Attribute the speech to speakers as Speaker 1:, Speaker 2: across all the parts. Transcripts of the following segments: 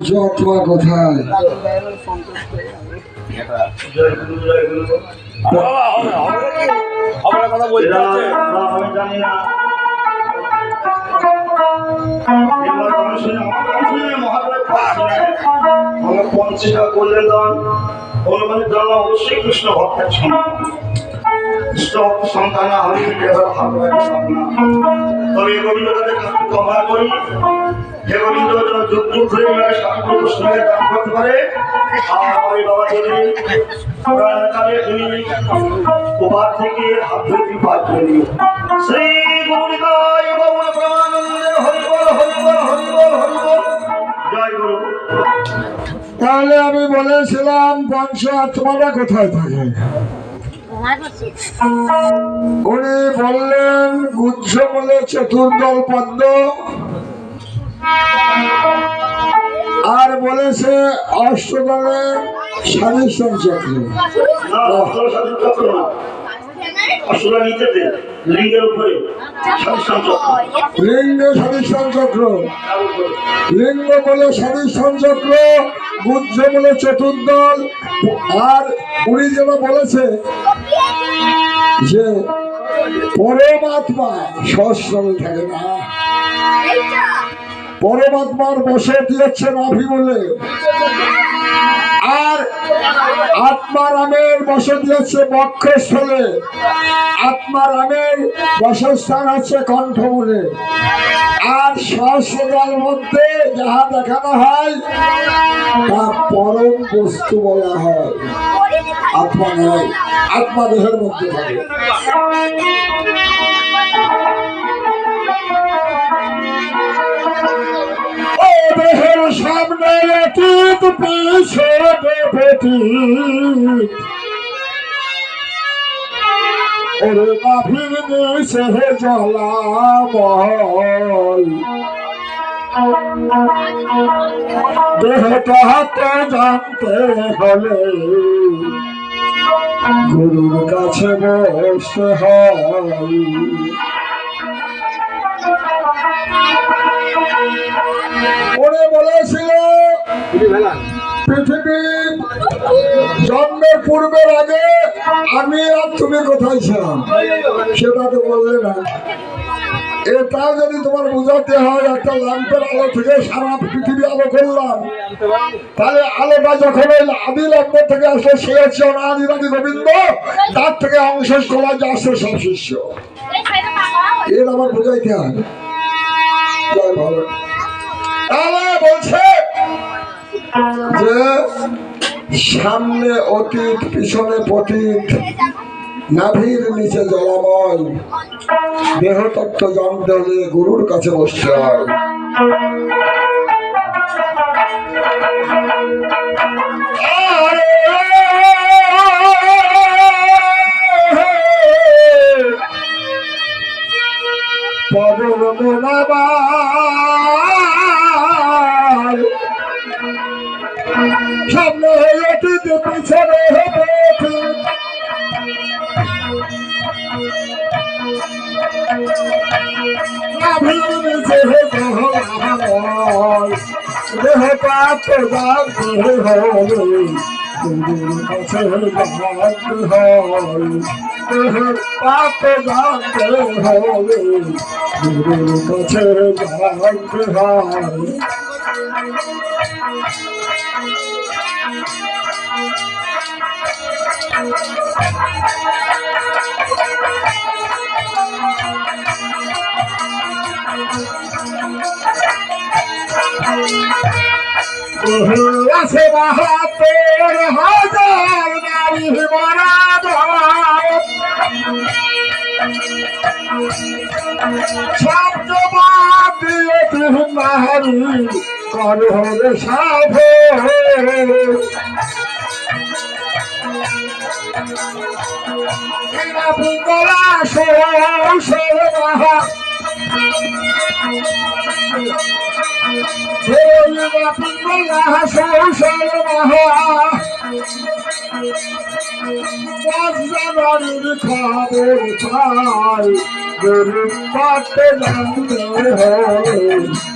Speaker 1: জটমা কোথায়।
Speaker 2: আমি পঞ্চিকা করলেন দান অনুমানে জন্ম অবশ্যই কৃষ্ণ ভক্তের সন্তান কৃষ্ণ ভক্ত সন্তান সন্তান তবে কাছে করি
Speaker 1: তাহলে আমি বলেছিলাম পঞ্চ আত্মাটা কোথায় থাকে? উনি বললেন গুজ্জ বলে চতুর্দল পদ্ম। আর বলেছে অষ্টদলে স্বাধীন চক্র। লিঙ্গ চক্র। লিঙ্গ বলে চক্র বলে চতুর্দল, আর উনি যেন বলেছে যে পরমাত্মা সহস্রমে থাকে না। পরমাত্মার বসতি হচ্ছে নাভি বলে আর আত্মারামের বসতি হচ্ছে বক্ষস্থলে। আত্মারামের বসস্থান কণ্ঠ বলে আর সহস্রদল মধ্যে যাহা দেখানো হয়, তা পরম বস্তু বলা হয়। আত্মা নয় আত্মা দেহের মধ্যে থাকে। সামনে অতীত পিছনে বেটি ওরে নাভির নিচে জলাময় দেহটা হাতে জানতে হলে গুরুর কাছে বসতে হয়। ওরে বলেছিল পৃথিবী জন্মের পূর্বের আগে আমি আর তুমি কোথায় ছিলাম? সেটা তো বললে না। এটা যদি তোমার বোঝাতে হয় একটা ল্যাম্পের আলো থেকে সারা পৃথিবী আলো করলাম। তাহলে আলোটা যখন ওই আদি লম্ব থেকে আসলে সে হচ্ছে অনাদিরাদি গোবিন্দ। তার থেকে অংশ করা যে আসছে সব শিষ্য। এর আবার বোঝাইতে হয়। জয় ভালো তাহলে বলছে যে, সামনে অতীত, পিছনে পতীত, নাভির নিচে জলাময়, দেহতত্ত্ব জানতে গুরুর কাছে বসতে হয়। পবন মেলাবার সামনে হয়ে কিন্তু পিছনে হবে দেহ পাপ হবে জানতে হয় দেহ পাপ জানতে হবে গুরুর কাছে জানতে হয় আছে বাহাত্তর হাজার নারী মারা দিয়ে নারী কর হবে সাধে পাঁচ জানুয়ারির খবর পাই গরিব পাতে জানতে হয়।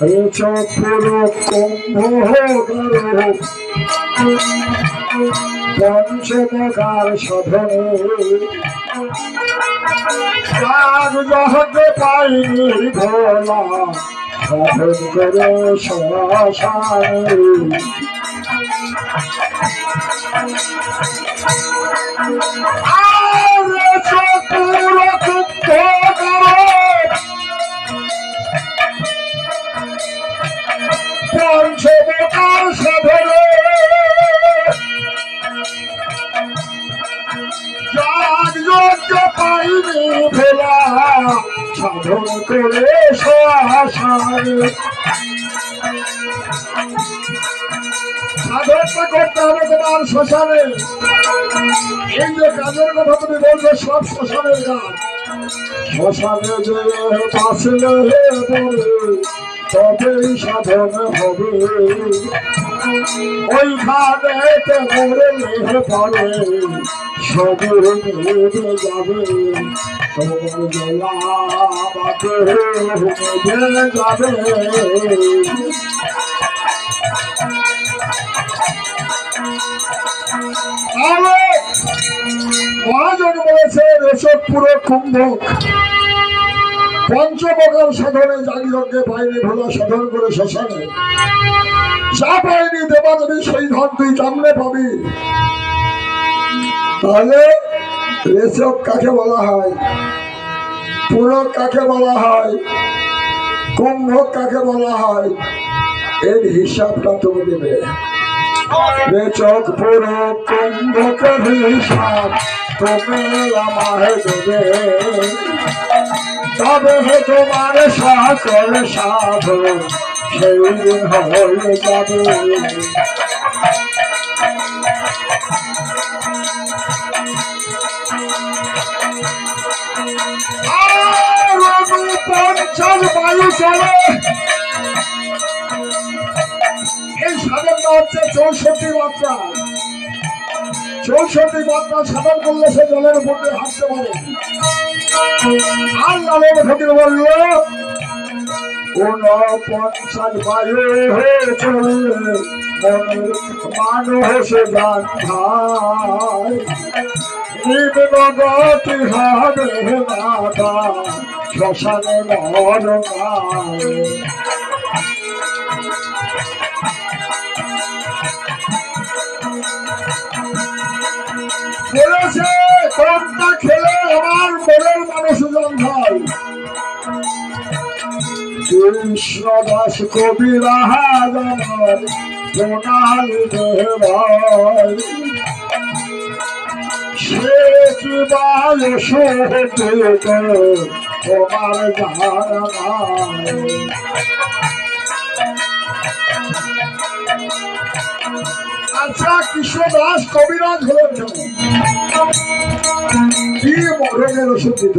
Speaker 1: চক্র কুম্ভকার পঞ্চমকার সাধনে কাজ জহতে পাইনি ভোলা সাধন করে আর যোগ্য পাইনি ভোলা সাধন করে সাধনটা করতে হবে তোমার শ্মশানে এই যে কাজের কথা শ্মশানের কাজ শ্মশানে যে বাঁচলে পড়ে তবেই সাধন হবে ওই ওইখানে মরে পরে সবুর নেবে যাবে তোমার জলা বাতে যাবে মহাজন বলেছে এসব পুরো কুম্ভক পঞ্চপ্রকার সাধনে জাগিরজ্ঞে পাইনি ভোলা সাধন করে শ্মশানে যা পাইনি দেবা দেবী সেই ধন তুই কেমনে পাবি তাহলে রেশব কাকে বলা হয় পুরো কাকে বলা হয় কুম্ভক কাকে বলা হয় এর হিসাবটা তুমি দেবে। রেচক পুরো কুম্ভকের হিসাব তুমি আমায় দেবে। তবে হে তোমার সকল সাধন সেই হয়ে যাবে। পঞ্চাশ বায়ু চলে। সাধনটা হচ্ছে চৌষট্টি মাত্রা। চৌষট্টি মাত্রা সাধন করলে সে জলের উপর দিয়ে হাঁটতে পারে। আর লালের ফকির বলল পঞ্চাশ বায়ু হয়ে মনের মানুষ গান খায় বলেছে কোনটা খেলে, আমার মনের মানুষ জন হয়। কৃষ্ণ দাস কবি রাহাজার সোনালি দেবাই সে কি বাল আচ্ছা কৃষ্ণ দাস কবিরাজ হলেন কেন? কি মরণের ওষুধ দিত?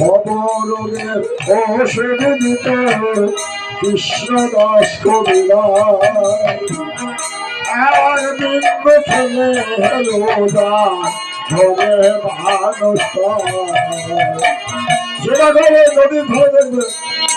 Speaker 1: ভবরোগের ওষুধ দিত কৃষ্ণ দাস কবিরাজ। আর বিম্ব খেলে হলো দান ধরে মানুষ যেটা নদীর ধারে দেখবে।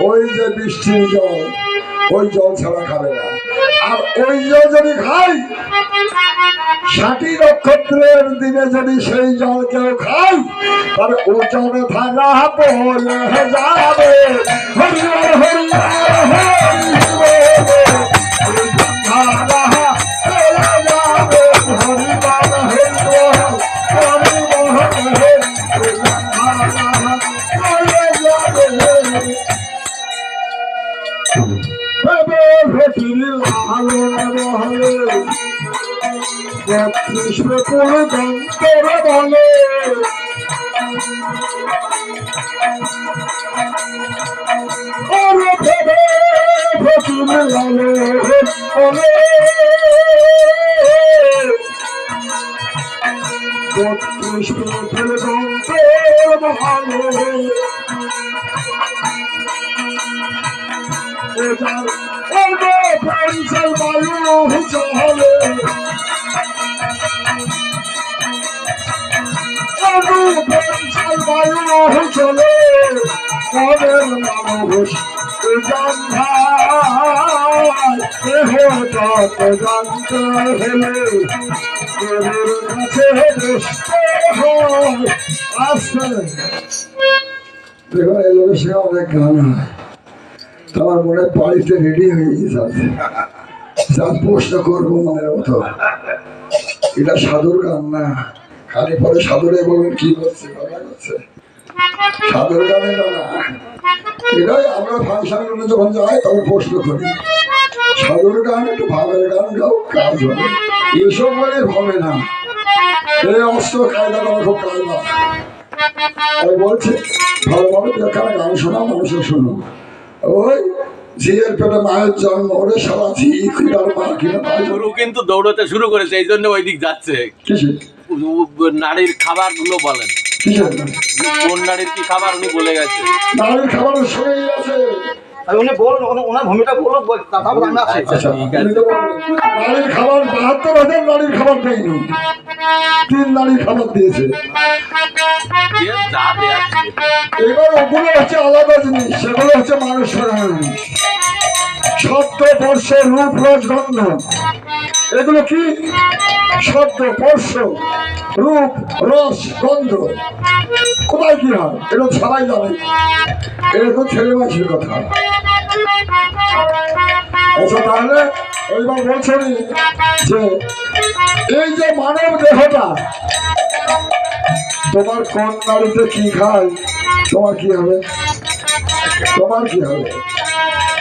Speaker 1: ওই যে বৃষ্টির জল ওই জল ছাড়া খাবে না আর ওই জল যদি খাই ষাটি নক্ষত্রের দিনে যদি সেই জল কেউ খাই তাহলে ওজনে থাকা বলে যাবে হরিবল হরিবল লালনে বহলে বত্রিশ বেকুল দন্তরে বলে ওরে ভেবে ভেটির লালনে বলে বত্রিশ বেকুল দন্তরে বলে ওরে পেন্সিল বায়ু চলে পেন্সিল বায়ু চলে মনের মানুষ দেহ যত জানতে হলে গুরুর কাছে সে অনেক গান হয় আমার মনে বাড়িতে রেডি হয়ে আজ আজ প্রশ্ন করব মনের মতো। এটা সাধুর গান না। খালি পরে সাধুরে বলবেন কি করছে করছে সাধুর গান না। এটাই আমরা ফাংশন যখন যাই, তখন প্রশ্ন করি। সাধুর গান, একটু ভাবের গান গাও, কাজ হবে। এসব বলে হবে না। এই অস্ত্র কায়দা করা খুব কায়দা। আমি বলছি দেখার গান শোনা মানুষের শোনো ওই ঝিয়ের পেটে মায়ের জন্ম ওরে সারা ঝি কিনার মা কিনা
Speaker 3: গরু কিন্তু দৌড়াতে শুরু করেছে এই জন্য ওই দিক যাচ্ছে। নারীর খাবারগুলো বলেন কোন নারীর কি খাবার উনি বলে গেছে?
Speaker 1: নারীর খাবার সঙ্গেই আছে
Speaker 4: উনি বলুন ওনার ভূমিটা বলুন তারপর আমি আসছি
Speaker 3: আচ্ছা
Speaker 1: নারীর খাবার বাহাত্তর হাজার নারীর খাবার দেয়নি তিন নারীর খাবার দিয়েছে। এবার ওগুলো হচ্ছে আলাদা জিনিস সেগুলো হচ্ছে মানুষ জিনিস শব্দ স্পর্শ রূপ রস গন্ধ। এগুলো কি? শব্দ, স্পর্শ, রূপ, রস, গন্ধ। কোথায় কি হয়? এগুলো সবাই জানে। এরকম ছেলে মানুষের কথা। আচ্ছা তাহলে এইবার বলছেন যে এই যে মানব দেহটা, তোমার কোন নারীতে কি খায়? তোমার কি হবে? তোমার কি হবে?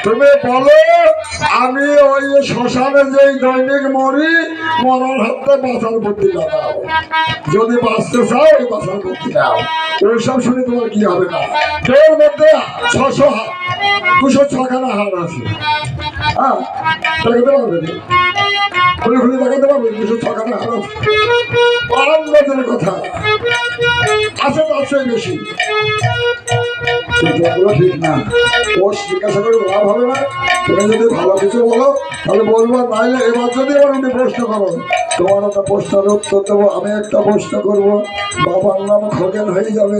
Speaker 1: তুমি বলো আমি ওই শ্মশানে যে দৈনিক মরি, মরার হাতে বাঁচার বুদ্ধি লাগাও যদি বাঁচতে চাও, ওই বাঁচার বুদ্ধি দাও। ওইসব শুনে তোমার কি হবে না? এর মধ্যে ছশো হাত। দুশো ছখানা হাত আছে। হ্যাঁ? দেখাতে পারবে না খুলে খুলে দেখাতে পারবে দুশো ছখানা হাত আছে। কথা। আছে বেশি। না। ও জিজ্ঞাসা করে লাভ হবে না। তুমি যদি ভালো কিছু বলো, তাহলে বলব নাইলে এবার যদি এবার উনি প্রশ্ন করো। তোমার একটা প্রশ্নের উত্তর দেবো, আমি একটা প্রশ্ন করব। বাবার নাম খগেন হয়ে যাবে।